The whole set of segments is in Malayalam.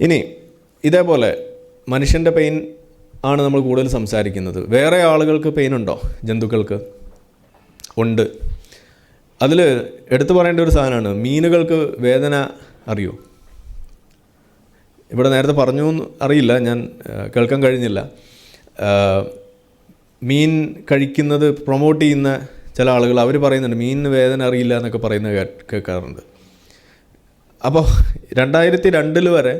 ഇനി ഇതേപോലെ മനുഷ്യന്റെ പെയിൻ ആണ് നമ്മൾ കൂടുതൽ സംസാരിക്കുന്നത്. വേറെ ആളുകൾക്ക് പെയിൻ ഉണ്ടോ? ജന്തുക്കൾക്ക്? ഉണ്ട്. അതിൽ എടുത്തു പറയേണ്ട ഒരു സാധനമാണ് മീനുകൾക്ക് വേദന അറിയോ? ഇവിടെ നേരത്തെ പറഞ്ഞു എന്ന് അറിയില്ല ഞാൻ കേൾക്കാൻ കഴിഞ്ഞില്ല. മീൻ കഴിക്കുന്നത് പ്രൊമോട്ട് ചെയ്യുന്ന ചില ആളുകൾ അവർ പറയുന്നുണ്ട് മീനിന് വേദന അറിയില്ല എന്നൊക്കെ പറയുന്ന കേൾക്കാറുണ്ട്. അപ്പോൾ രണ്ടായിരത്തി രണ്ടിൽ വരെ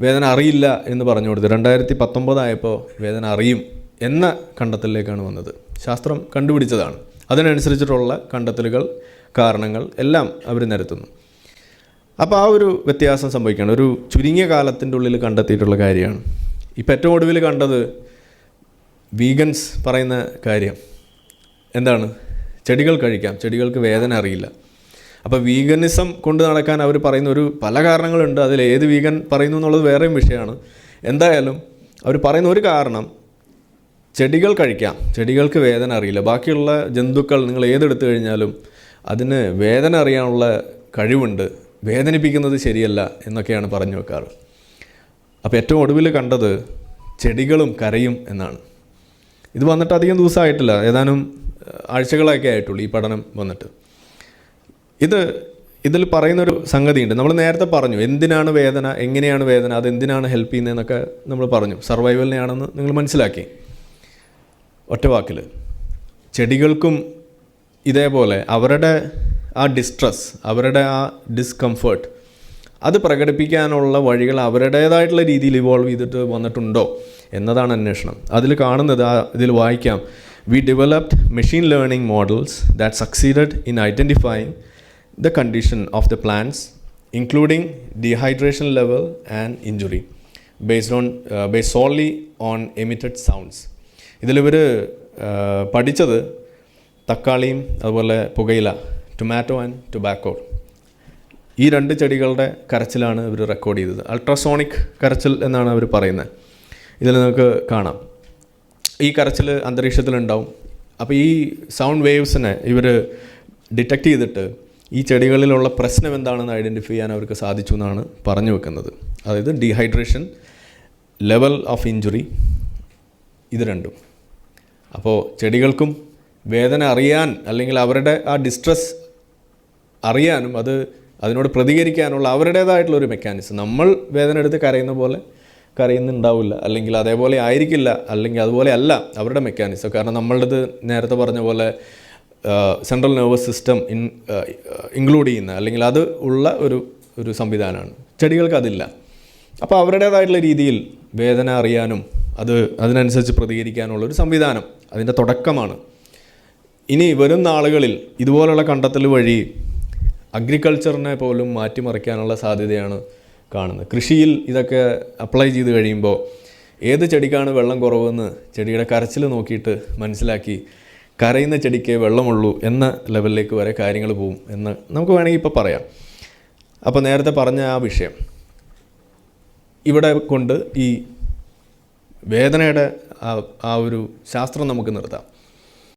വേദന അറിയില്ല എന്ന് പറഞ്ഞു കൊടുത്തു രണ്ടായിരത്തി പത്തൊമ്പതായപ്പോൾ വേദന അറിയും എന്ന കണ്ടെത്തലിലേക്കാണ് വന്നത്. ശാസ്ത്രം കണ്ടുപിടിച്ചതാണ്. അതിനനുസരിച്ചിട്ടുള്ള കണ്ടെത്തലുകൾ കാരണങ്ങൾ എല്ലാം അവർ നിരത്തുന്നു. അപ്പോൾ ആ ഒരു വ്യത്യാസം സംഭവിക്കുകയാണ്. ഒരു ചുരുങ്ങിയ കാലത്തിന്റെ ഉള്ളിൽ കണ്ടെത്തിയിട്ടുള്ള കാര്യമാണ്. ഇപ്പം ഏറ്റവും ഒടുവിൽ കണ്ടത് വീഗൻസ് പറയുന്ന കാര്യം. എന്താണ്? ചെടികൾ കഴിക്കാം. ചെടികൾക്ക് വേദന അറിയില്ല. അപ്പോൾ വീഗനിസം കൊണ്ട് നടക്കാൻ അവർ പറയുന്ന ഒരു പല കാരണങ്ങളുണ്ട്. അതിൽ ഏത് വീഗൻ പറയുന്നു എന്നുള്ളത് വേറെയും വിഷയമാണ്. എന്തായാലും അവർ പറയുന്ന ഒരു കാരണം ചെടികൾ കഴിക്കാം. ചെടികൾക്ക് വേദന അറിയില്ല. ബാക്കിയുള്ള ജന്തുക്കൾ നിങ്ങൾ ഏതെടുത്തു കഴിഞ്ഞാലും അതിന് വേദന അറിയാനുള്ള കഴിവുണ്ട്. വേദനിപ്പിക്കുന്നത് ശരിയല്ല എന്നൊക്കെയാണ് പറഞ്ഞു വെക്കാറ്. അപ്പോൾ ഏറ്റവും ഒടുവിൽ കണ്ടത് ചെടികളും കരയും എന്നാണ്. ഇത് വന്നിട്ട് അധികം ദിവസമായിട്ടില്ല. ഏതാനും ആഴ്ചകളൊക്കെ ആയിട്ടുള്ളൂ ഈ പഠനം വന്നിട്ട്. ഇത് ഇതിൽ പറയുന്നൊരു സംഗതിയുണ്ട്. നമ്മൾ നേരത്തെ പറഞ്ഞു എന്തിനാണ് വേദന എങ്ങനെയാണ് വേദന അത് എന്തിനാണ് ഹെൽപ്പ് ചെയ്യുന്നതെന്നൊക്കെ നമ്മൾ പറഞ്ഞു. സർവൈവലിനെയാണെന്ന് നിങ്ങൾ മനസ്സിലാക്കി. ഒറ്റ വാക്കിൽ ചെടികൾക്കും ഇതേപോലെ അവരുടെ ആ ഡിസ്ട്രസ് അവരുടെ ആ ഡിസ്കംഫേർട്ട് അത് പ്രകടിപ്പിക്കാനുള്ള വഴികൾ അവരുടേതായിട്ടുള്ള രീതിയിൽ ഇവോൾവ് ചെയ്തിട്ട് വന്നിട്ടുണ്ടോ എന്നതാണ് അന്വേഷണം. അതിൽ കാണുന്നത് ആ ഇതിൽ വായിക്കാം. We developed machine learning models that succeeded in identifying the the plants, including dehydration level and injury, based, on, uh, based solely on emitted sounds. ഇതിൽ ഇവർ പഠിച്ചത് തക്കാളിയും അതുപോലെ പുകയില ടൊമാറ്റോ ആൻഡ് ടൊബാക്കോ ഈ രണ്ട് ചെടികളുടെ കരച്ചിലാണ് ഇവർ റെക്കോർഡ് ചെയ്തത്. അൾട്രാസോണിക് കരച്ചിൽ എന്നാണ് അവർ പറയുന്നത്. ഇതിൽ നമുക്ക് കാണാം. ഈ കരച്ചിൽ അന്തരീക്ഷത്തിലുണ്ടാവും. അപ്പോൾ ഈ സൗണ്ട് വേവ്സിനെ ഇവർ ഡിറ്റക്റ്റ് ചെയ്തിട്ട് ഈ ചെടികളിലുള്ള പ്രശ്നം എന്താണെന്ന് ഐഡന്റിഫൈ ചെയ്യാൻ അവർക്ക് സാധിച്ചു എന്നാണ് പറഞ്ഞു വെക്കുന്നത്. അതായത് ഡീഹൈഡ്രേഷൻ ലെവൽ ഓഫ് ഇഞ്ചുറി ഇത് രണ്ടും. അപ്പോൾ ചെടികൾക്കും വേദന അറിയാൻ അല്ലെങ്കിൽ അവരുടെ ആ ഡിസ്ട്രെസ് അറിയാനും അത് അതിനോട് പ്രതികരിക്കാനുള്ള അവരുടേതായിട്ടുള്ള ഒരു മെക്കാനിസം നമ്മൾ വേദന എടുത്ത് കരയുന്ന പോലെ കരയുന്നുണ്ടാവില്ല അല്ലെങ്കിൽ അതേപോലെ ആയിരിക്കില്ല അല്ലെങ്കിൽ അതുപോലെ അല്ല അവരുടെ മെക്കാനിസം കാരണം നമ്മളുടേത് നേരത്തെ പറഞ്ഞ പോലെ central nervous system in include ചെയ്യുന്ന അല്ലെങ്കിൽ അത് ഉള്ള ഒരു ഒരു സംവിധാനമാണ്. ചെടികൾക്ക് അതില്ല. അപ്പോൾ അവരുടേതായിട്ടുള്ള രീതിയിൽ വേദന അറിയാനും അത് അതിനനുസരിച്ച് പ്രതികരിക്കാനുള്ള ഒരു സംവിധാനം അതിന്റെ തുടക്കമാണ്. ഇനി വരും നാളുകളിൽ ഇതുപോലുള്ള കണ്ടെത്തൽ വഴി അഗ്രികൾച്ചറിനെ പോലും മാറ്റിമറിക്കാനുള്ള സാധ്യതയാണ് കാണുന്നത്. കൃഷിയിൽ ഇതൊക്കെ അപ്ലൈ ചെയ്ത് കഴിയുമ്പോൾ ഏത് ചെടിക്കാണ് വെള്ളം കുറവെന്ന് ചെടിയുടെ കരച്ചിൽ നോക്കിയിട്ട് മനസ്സിലാക്കി കരയുന്ന ചെടിക്ക് വെള്ളമുള്ളൂ എന്ന ലെവലിലേക്ക് വരെ കാര്യങ്ങൾ പോവും എന്ന് നമുക്ക് വേണമെങ്കിൽ ഇപ്പോൾ പറയാം. അപ്പോൾ നേരത്തെ പറഞ്ഞ ആ വിഷയം. ഇവിടെ കൊണ്ട് ഈ വേദനയുടെ ആ ഒരു ശാസ്ത്രം നമുക്ക് നിർത്താം.